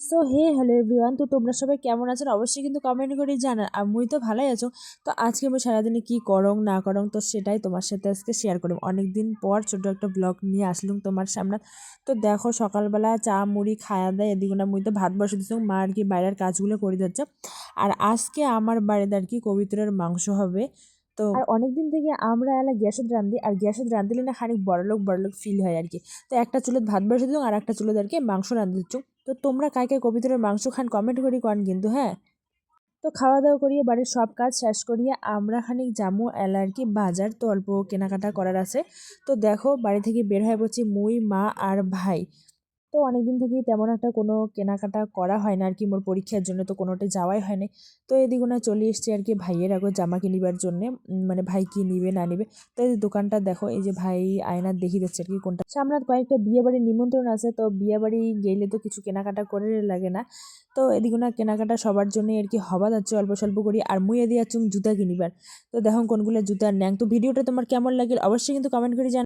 So hey hello everyone তো তোমরা সবাই কেমন আছেন? অবশ্যই কিন্তু কমেন্ট করে জানান। আর মুই তো ভালোই আছো। তো আজকে আমি সারাদিনে কী করং, না করং, তো সেটাই তোমার সাথে আজকে শেয়ার করব। অনেক দিন পর ছোট একটা ব্লগ নিয়ে আসলুম তোমার সামনে। তো দেখো সকালবেলা চা, মুড়ি, খাওয়া দেয় এদিকে না মুই তো ভাত বসে দিচ্ছি মা আর কি বাইরের কাজগুলো করে যাচ্ছে। আর আজকে আমার বাড়িতে আর কি কবিতরের মাংস হবে। তো আর অনেকদিন থেকে আমরা এলা গ্যাসত রান্ধি, আর গ্যাসত রাঁধলে না খানিক বড়লোক বড়লোক ফিল হয় আর কি। তো একটা চুলোত ভাত বসে দিলাম আর একটা চুলোত আর কি মাংস রাঁধে দিচ্ছ তো তোমরা কায় কবিতরের মাংস খান কমেন্ট করি কন কিন্তু হ্যাঁ? তো খাওয়া দাওয়া করিয়ে বাড়ির সব কাজ শেষ করিয়ে আমরা খানিক জামু এলার কি বাজার, তো অল্প কেনাকাটা করার আছে। তো দেখো বাড়ি থেকে বের হয়ে পড়ছি মুই, মা আর ভাই। তো অনেকদিন থেকেই তেমন একটা কোনো কেনাকাটা করা হয় না আর কি মোর পরীক্ষার জন্য তো কোনোটা যাওয়াই হয় না তো এদিকে না চলে এসছি আর কি ভাইয়ের আগে জামা কিনিবার জন্যে। মানে ভাই কি নিবে, না নিবে। তো এই দোকানটা দেখো, এই যে ভাই আয়নার দেখি যাচ্ছে আর কি কোনটা সামনে কয়েকটা বিয়ে বাড়ির নিমন্ত্রণ আছে, তো বিয়ে বাড়ি গেলে তো কিছু কেনাকাটা করে লাগে না। তো এদিকে না কেনাকাটা সবার জন্যই আর কি হবা যাচ্ছে অল্প স্বল্প করি। আর মুই এদিকে যাচ্ছি জুতা কিনিবার। তো দেখো কোনগুলো জুতার ন্যাং তো ভিডিওটা তোমার কেমন লাগে অবশ্যই কিন্তু কমেন্ট করে জান